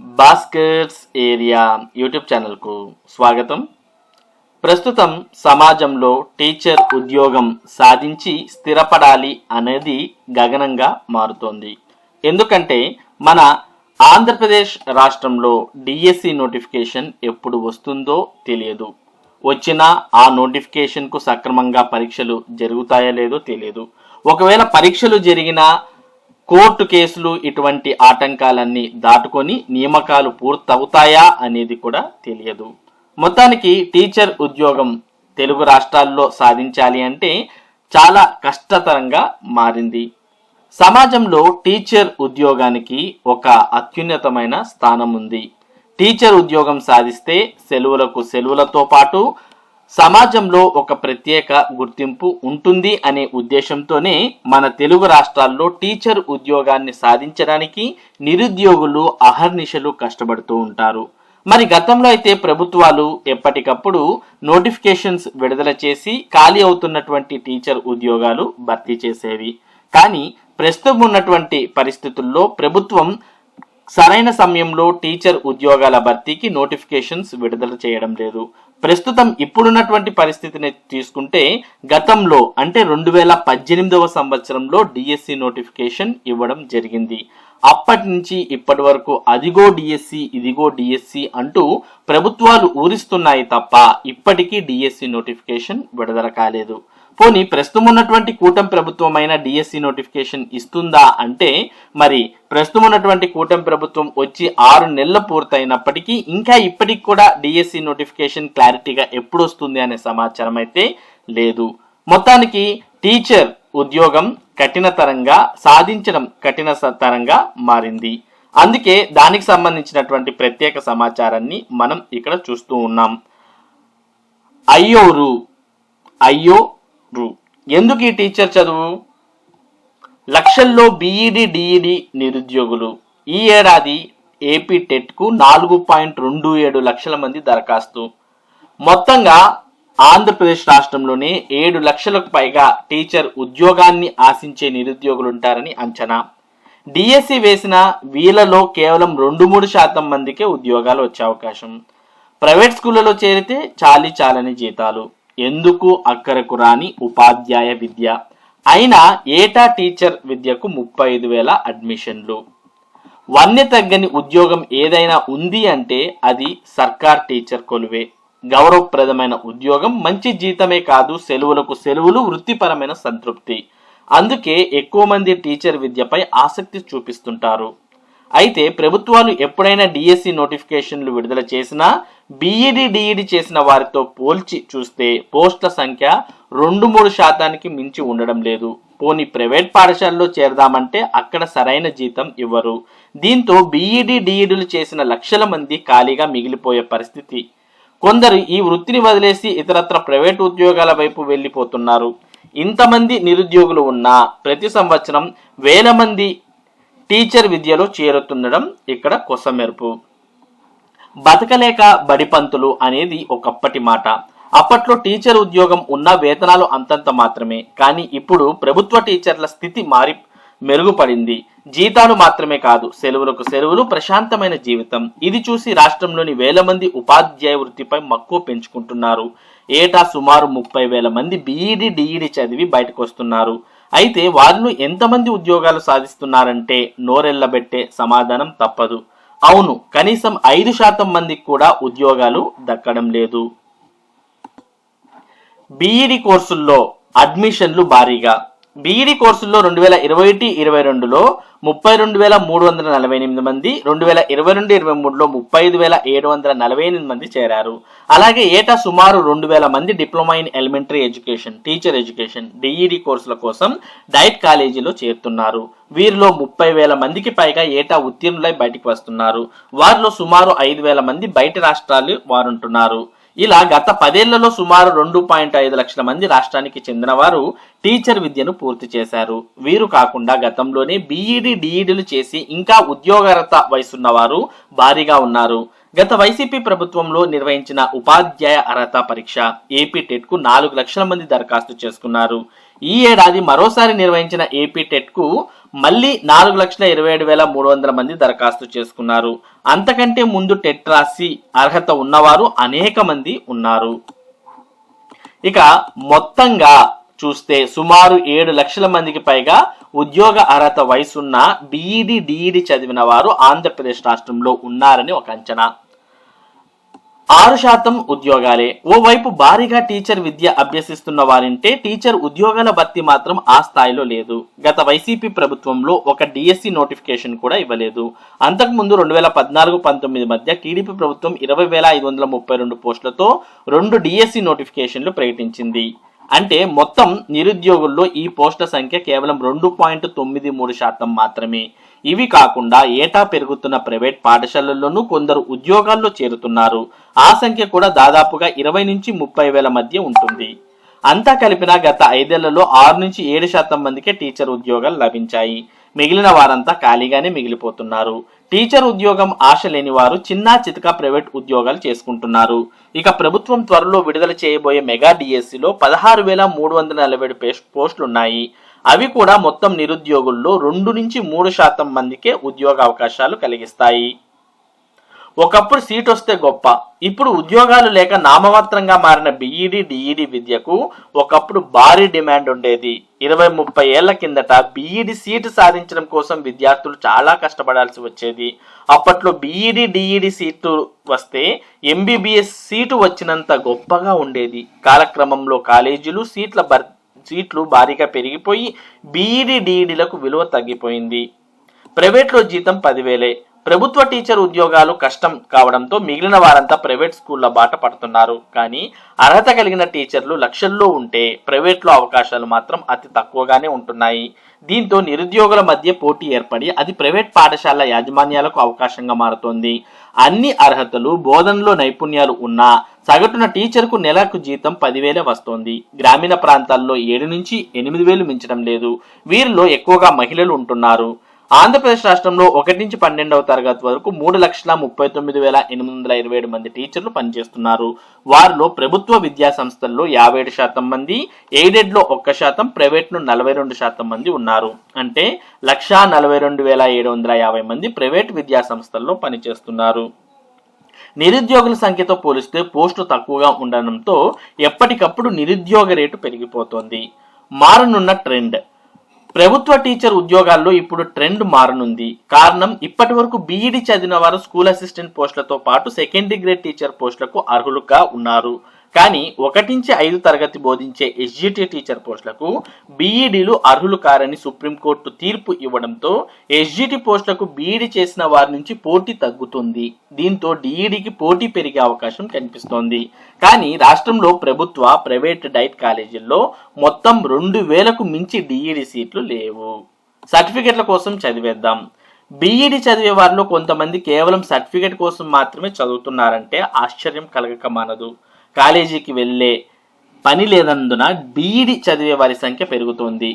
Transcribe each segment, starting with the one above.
Bhaskar's area YouTube ఛానల్కు స్వాగతం. ప్రస్తుతం సమాజంలో టీచర్ ఉద్యోగం సాధించి స్థిరపడాలి అనేది గగనంగా మారుతోంది. ఎందుకంటే మన ఆంధ్రప్రదేశ్ రాష్ట్రంలో డిఎస్సి నోటిఫికేషన్ ఎప్పుడు వస్తుందో తెలియదు. వచ్చినా ఆ నోటిఫికేషన్కు సక్రమంగా పరీక్షలు జరుగుతాయో లేదో తెలియదు. ఒకవేళ పరీక్షలు జరిగినా కోర్టు కేసులు ఇటువంటి ఆటంకాలన్నీ దాటుకొని నియామకాలు పూర్తవుతాయా అనేది కూడా తెలియదు. మొత్తానికి టీచర్ ఉద్యోగం తెలుగు రాష్ట్రాల్లో సాధించాలి అంటే చాలా కష్టతరంగా మారింది. సమాజంలో టీచర్ ఉద్యోగానికి ఒక అత్యున్నతమైన స్థానం ఉంది. టీచర్ ఉద్యోగం సాధిస్తే సెలవులకు సెలవులతో పాటు సమాజంలో ఒక ప్రత్యేక గుర్తింపు ఉంటుంది అనే ఉద్దేశంతోనే మన తెలుగు రాష్ట్రాల్లో టీచర్ ఉద్యోగాన్ని సాధించడానికి నిరుద్యోగులు అహర్నిశలు కష్టపడుతూ ఉంటారు. మరి గతంలో అయితే ప్రభుత్వాలు ఎప్పటికప్పుడు నోటిఫికేషన్స్ విడుదల చేసి ఖాళీ అవుతున్నటువంటి టీచర్ ఉద్యోగాలు భర్తీ చేసేవి. కానీ ప్రస్తుతం ఉన్నటువంటి పరిస్థితుల్లో ప్రభుత్వం సరైన సమయంలో టీచర్ ఉద్యోగాల భర్తీకి నోటిఫికేషన్స్ విడుదల చేయడం లేదు. ప్రస్తుతం ఇప్పుడున్నటువంటి పరిస్థితిని తీసుకుంటే గతంలో అంటే రెండు వేల పద్దెనిమిదవ సంవత్సరంలో డిఎస్సి నోటిఫికేషన్ ఇవ్వడం జరిగింది. అప్పటి నుంచి ఇప్పటి వరకు అదిగో డిఎస్సి ఇదిగో డిఎస్సి అంటూ ప్రభుత్వాలు ఊరిస్తున్నాయి తప్ప ఇప్పటికీ డిఎస్సి నోటిఫికేషన్ విడుదల కాలేదు. పోనీ ప్రస్తుతం ఉన్నటువంటి కూటమి ప్రభుత్వమైన డిఎస్సి నోటిఫికేషన్ ఇస్తుందా అంటే మరి ప్రస్తుతం ఉన్నటువంటి కూటమి ప్రభుత్వం వచ్చి ఆరు నెలలు పూర్తయినప్పటికీ ఇంకా ఇప్పటికి కూడా డిఎస్సి నోటిఫికేషన్ క్లారిటీగా ఎప్పుడు వస్తుంది అనే సమాచారం అయితే లేదు. మొత్తానికి టీచర్ ఉద్యోగం కఠినతరంగా సాధించడం కఠిన తరంగా మారింది. అందుకే దానికి సంబంధించినటువంటి ప్రత్యేక సమాచారాన్ని మనం ఇక్కడ చూస్తూ ఉన్నాం. అయ్యోరు అయ్యో ఎందుకు ఈ టీచర్ చదువు? లక్షల్లో బీఈడి డిఈడి నిరుద్యోగులు. ఈ ఏడాది ఏపీ టెట్కు నాలుగు పాయింట్ రెండు ఏడు లక్షల మంది దరఖాస్తు. మొత్తంగా ఆంధ్రప్రదేశ్ రాష్ట్రంలోనే ఏడు లక్షలకు పైగా టీచర్ ఉద్యోగాన్ని ఆశించే నిరుద్యోగులు ఉంటారని అంచనా. డిఎస్సి వేసిన వీళ్ళలో కేవలం రెండు మూడు శాతం మందికే ఉద్యోగాలు వచ్చే అవకాశం. ప్రైవేట్ స్కూళ్ళలో చేరితే చాలీ చాలని జీతాలు. ఎందుకు అక్కరకు రాని ఉపాధ్యాయ విద్య? అయినా ఏటా టీచర్ విద్యకు ముప్పై ఐదు వేల అడ్మిషన్లు. వన్య తగ్గని ఉద్యోగం ఏదైనా ఉంది అంటే అది సర్కార్ టీచర్ కొలువే. గౌరవప్రదమైన ఉద్యోగం మంచి జీతమే కాదు సెలవులకు సెలవులు వృత్తిపరమైన సంతృప్తి. అందుకే ఎక్కువ మంది టీచర్ విద్యపై ఆసక్తి చూపిస్తుంటారు. అయితే ప్రభుత్వాలు ఎప్పుడైనా డిఎస్సి నోటిఫికేషన్లు విడుదల చేసినా బీఈడి డిఈడి చేసిన వారితో పోల్చి చూస్తే పోస్టుల సంఖ్య రెండు మూడు శాతానికి మించి ఉండడం లేదు. పోని ప్రైవేట్ పాఠశాలలో చేరదామంటే అక్కడ సరైన జీతం ఇవ్వరు. దీంతో బీఈడి డిఈడిలు చేసిన లక్షల మంది ఖాళీగా మిగిలిపోయే పరిస్థితి. కొందరు ఈ వృత్తిని వదిలేసి ఇతరత్ర ప్రైవేట్ ఉద్యోగాల వైపు వెళ్ళిపోతున్నారు. ఇంతమంది నిరుద్యోగులు ఉన్నా ప్రతి సంవత్సరం వేల మంది టీచర్ విద్యలో చేరుతుండడం ఇక్కడ కొసమెరుపు. బతకలేక బడిపంతులు అనేది ఒకప్పటి మాట. అప్పట్లో టీచర్ ఉద్యోగం ఉన్న వేతనాలు అంతంత మాత్రమే. కానీ ఇప్పుడు ప్రభుత్వ టీచర్ల స్థితి మారి మెరుగుపడింది. జీతాలు మాత్రమే కాదు సెలవులకు సెలవులు ప్రశాంతమైన జీవితం. ఇది చూసి రాష్ట్రంలోని వేల మంది ఉపాధ్యాయ వృత్తిపై మక్కువ పెంచుకుంటున్నారు. ఏటా సుమారు ముప్పై వేల మంది బీఈడి డిఈడి చదివి బయటకు వస్తున్నారు. అయితే వారిలో ఎంతమంది ఉద్యోగాలు సాధిస్తున్నారంటే నోరెళ్ళబెట్టే సమాధానం తప్పదు. అవును కనీసం ఐదు శాతం మందికి కూడా ఉద్యోగాలు దక్కడం లేదు. బీఈడి కోర్సుల్లో అడ్మిషన్లు భారీగా. బీఈడి కోర్సుల్లో రెండు వేల ఇరవై ఒకటి ఇరవై రెండులో ముప్పై రెండు వేల మూడు వందల నలభై ఎనిమిది మంది రెండు వేల ఇరవై రెండు ఇరవై మూడులో ముప్పై ఐదు వేల ఏడు వందల నలభై ఎనిమిది మంది చేరారు. అలాగే ఏటా సుమారు రెండు వేల మంది diploma in elementary education teacher education DEd కోర్సుల కోసం డైట్ కాలేజీలో చేరుతున్నారు. వీరిలో ముప్పై వేల మందికి పైగా ఏటా ఉత్తీర్ణులై బయటికి వస్తున్నారు. వారిలో సుమారు ఐదు వేల మంది బయట రాష్ట్రాలు వారుంటున్నారు. ఇలా గత పదేళ్ళలో సుమారు రెండు పాయింట్ ఐదు లక్షల మంది రాష్ట్రానికి చెందినవారు టీచర్ విద్యను పూర్తి చేశారు. వీరు కాకుండా గతంలోనే బీఈడి డిఈడీలు చేసి ఇంకా ఉద్యోగరత వయసున్నవారు భారీగా ఉన్నారు. గత వైసీపీ ప్రభుత్వంలో నిర్వహించిన ఉపాధ్యాయ అర్హత పరీక్ష ఏపీ టెట్కు నాలుగు లక్షల మంది దరఖాస్తు చేసుకున్నారు. ఈ ఏడాది మరోసారి నిర్వహించిన ఏపీ టెట్కు మళ్ళీ నాలుగు లక్షల ఇరవై ఏడు వేల మూడు వందల మంది దరఖాస్తు చేసుకున్నారు. అంతకంటే ముందు టెట్ రాసి అర్హత ఉన్నవారు అనేక మంది ఉన్నారు. ఇక మొత్తంగా చూస్తే సుమారు ఏడు లక్షల మందికి పైగా ఉద్యోగ అర్హత వయసున్న బీఈడి డిఈడి చదివిన వారు ఆంధ్రప్రదేశ్ రాష్ట్రంలో ఉన్నారని ఒక అంచనా. ఆరు శాతం ఉద్యోగాలే. ఓవైపు భారీగా టీచర్ విద్య అభ్యసిస్తున్న వారింటే టీచర్ ఉద్యోగాల భర్తీ మాత్రం ఆ స్థాయిలో లేదు. గత వైసీపీ ప్రభుత్వంలో ఒక డిఎస్సి నోటిఫికేషన్ కూడా ఇవ్వలేదు. అంతకుముందు రెండు వేల పద్నాలుగు పంతొమ్మిది మధ్య టీడీపీ ప్రభుత్వం ఇరవై వేల ఐదు వందల ముప్పై రెండు పోస్టులతో రెండు డిఎస్సి నోటిఫికేషన్లు ప్రకటించింది. అంటే మొత్తం నిరుద్యోగుల్లో ఈ పోస్టుల సంఖ్య కేవలం రెండు పాయింట్ తొమ్మిది మూడు శాతం మాత్రమే. ఇవి కాకుండా ఏటా పెరుగుతున్న ప్రైవేట్ పాఠశాలల్లోనూ కొందరు ఉద్యోగాల్లో చేరుతున్నారు. ఆ సంఖ్య కూడా దాదాపుగా ఇరవై నుంచి ముప్పై వేల మధ్య ఉంటుంది. అంతా కలిపిన గత ఐదేళ్ళలో ఆరు నుంచి ఏడు శాతం మందికే టీచర్ ఉద్యోగాలు లభించాయి. మిగిలిన వారంతా ఖాళీగానే మిగిలిపోతున్నారు. టీచర్ ఉద్యోగం ఆశ లేని వారు చిన్న చితక ప్రైవేట్ ఉద్యోగాలు చేసుకుంటున్నారు. ఇక ప్రభుత్వం త్వరలో విడుదల చేయబోయే మెగా డిఎస్సిలో పదహారు వేల మూడు వందల నలభై ఏడు పోస్టులు ఉన్నాయి అవి కూడా మొత్తం నిరుద్యోగుల్లో రెండు నుంచి మూడు శాతం మందికే ఉద్యోగ అవకాశాలు కలిగిస్తాయి. ఒకప్పుడు సీట్ వస్తే గొప్ప. ఇప్పుడు ఉద్యోగాలు లేక నామమాత్రంగా మారిన బీఈడి డిఈడి విద్యకు ఒకప్పుడు భారీ డిమాండ్ ఉండేది. ఇరవై ముప్పై ఏళ్ళ కిందట బీఈడి సీటు సాధించడం కోసం విద్యార్థులు చాలా కష్టపడాల్సి వచ్చేది. అప్పట్లో బీఈడి డిఈడి సీటు వస్తే ఎంబీబీఎస్ సీటు వచ్చినంత గొప్పగా ఉండేది. కాలక్రమంలో కాలేజీలు సీట్ల భర్ సీట్లు భారీగా పెరిగిపోయి బీఈడి డిఈడిలకు విలువ తగ్గిపోయింది. ప్రైవేట్లో జీతం పదివేలే. ప్రభుత్వ టీచర్ ఉద్యోగాలు కష్టం కావడంతో మిగిలిన వారంతా ప్రైవేట్ స్కూళ్ళ బాట పడుతున్నారు. కానీ అర్హత కలిగిన టీచర్లు లక్షల్లో ఉంటే ప్రైవేట్లో అవకాశాలు మాత్రం అతి తక్కువగానే ఉంటున్నాయి. దీంతో నిరుద్యోగుల మధ్య పోటీ ఏర్పడి అది ప్రైవేట్ పాఠశాల యాజమాన్యాలకు అవకాశంగా మారుతోంది. అన్ని అర్హతలు బోధనలో నైపుణ్యాలు ఉన్నా సగటున టీచర్కు నెలకు జీతం పదివేలే వస్తోంది. గ్రామీణ ప్రాంతాల్లో ఏడు నుంచి ఎనిమిది వేలు మించడం లేదు. వీరిలో ఎక్కువగా మహిళలు ఉంటున్నారు. ఆంధ్రప్రదేశ్ రాష్ట్రంలో ఒకటి నుంచి పన్నెండవ తరగతి వరకు మూడు లక్షల ముప్పై తొమ్మిది వేల ఎనిమిది వందల ఇరవై ఏడు మంది టీచర్లు పనిచేస్తున్నారు. వారిలో ప్రభుత్వ విద్యా సంస్థల్లో యాభై ఏడు శాతం మంది ఎయిడెడ్లో ఒక్క శాతం ప్రైవేట్ నలభై రెండు శాతం మంది ఉన్నారు. అంటే లక్షా నలభై రెండు వేల ఏడు వందల యాభై మంది ప్రైవేట్ విద్యా సంస్థల్లో పనిచేస్తున్నారు. నిరుద్యోగుల సంఖ్యతో పోలిస్తే పోస్టులు తక్కువగా ఉండడంతో ఎప్పటికప్పుడు నిరుద్యోగ రేటు పెరిగిపోతోంది. మారనున్న ట్రెండ్. ప్రభుత్వ టీచర్ ఉద్యోగాల్లో ఇప్పుడు ట్రెండ్ మారనుంది. కారణం ఇప్పటి వరకు బీఈడి చదివిన వారు స్కూల్ అసిస్టెంట్ పోస్టులతో పాటు సెకండరీ గ్రేడ్ టీచర్ పోస్టులకు అర్హులుగా ఉన్నారు. కానీ ఒకటి నుంచి ఐదు తరగతి బోధించే ఎస్జిటి టీచర్ పోస్టులకు బీఈడీలు అర్హులు కారని సుప్రీంకోర్టు తీర్పు ఇవ్వడంతో ఎస్జిటి పోస్టులకు బీఈడి చేసిన వారి నుంచి పోటీ తగ్గుతుంది. దీంతో డిఈడికి పోటీ పెరిగే అవకాశం కనిపిస్తోంది. కానీ రాష్ట్రంలో ప్రభుత్వ ప్రైవేట్ డైట్ కాలేజీల్లో మొత్తం రెండు వేలకు మించి డిఈడి సీట్లు లేవు. సర్టిఫికెట్ల కోసం చదివేద్దాం. బీఈడి చదివే వారిలో కొంతమంది కేవలం సర్టిఫికెట్ కోసం మాత్రమే చదువుతున్నారంటే ఆశ్చర్యం కలగక మానదు. కాలేజీకి వెళ్ళే పని లేనందున బీఈడి చదివే వారి సంఖ్య పెరుగుతోంది.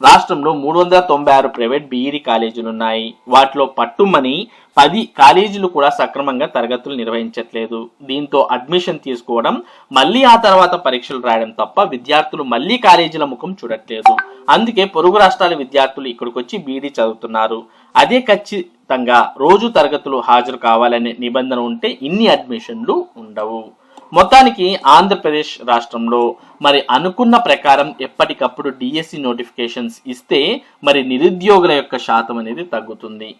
రాష్ట్రంలో మూడు వందల తొంభై ఆరు ప్రైవేట్ బీఈడి కాలేజీలు ఉన్నాయి వాటిలో పట్టుమని పది కాలేజీలు కూడా సక్రమంగా తరగతులు నిర్వహించట్లేదు. దీంతో అడ్మిషన్ తీసుకోవడం మళ్ళీ ఆ తర్వాత పరీక్షలు రాయడం తప్ప విద్యార్థులు మళ్ళీ కాలేజీల ముఖం చూడట్లేదు. అందుకే పొరుగు రాష్ట్రాల విద్యార్థులు ఇక్కడికి వచ్చి బీఈడి చదువుతున్నారు. అదే ఖచ్చితంగా రోజు తరగతులు హాజరు కావాలనే నిబంధన ఉంటే ఇన్ని అడ్మిషన్లు ఉండవు. మొత్తానికి ఆంధ్రప్రదేశ్ రాష్ట్రంలో మరి అనుకున్న ప్రకారం ఎప్పటికప్పుడు డిఎస్సి నోటిఫికేషన్స్ ఇస్తే మరి నిరుద్యోగుల యొక్క శాతం అనేది తగ్గుతుంది.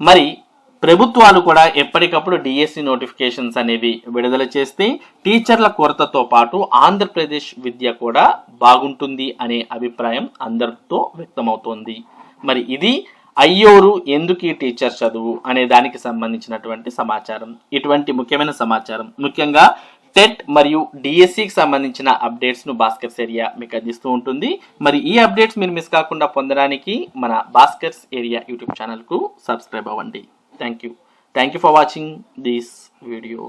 మరి ప్రభుత్వాలు కూడా ఎప్పటికప్పుడు డిఎస్సి నోటిఫికేషన్స్ అనేవి విడుదల చేస్తే టీచర్ల కొరతతో పాటు ఆంధ్రప్రదేశ్ విద్య కూడా బాగుంటుంది అనే అభిప్రాయం అందరితో వ్యక్తమవుతోంది. మరి ఇది అయ్యోరు ఎందుకు ఈ టీచర్ చదువు అనే దానికి సంబంధించినటువంటి సమాచారం ఇటువంటి ముఖ్యమైన సమాచారం. ముఖ్యంగా టెట్ మరియు డిఎస్సికి సంబంధించిన అప్డేట్స్ను భాస్కర్స్ ఏరియా మీకు అందిస్తూ ఉంటుంది. మరి ఈ అప్డేట్స్ మీరు మిస్ కాకుండా పొందడానికి మన భాస్కర్స్ ఏరియా యూట్యూబ్ ఛానల్కు సబ్స్క్రైబ్ అవ్వండి. Thank you thank you for watching this video.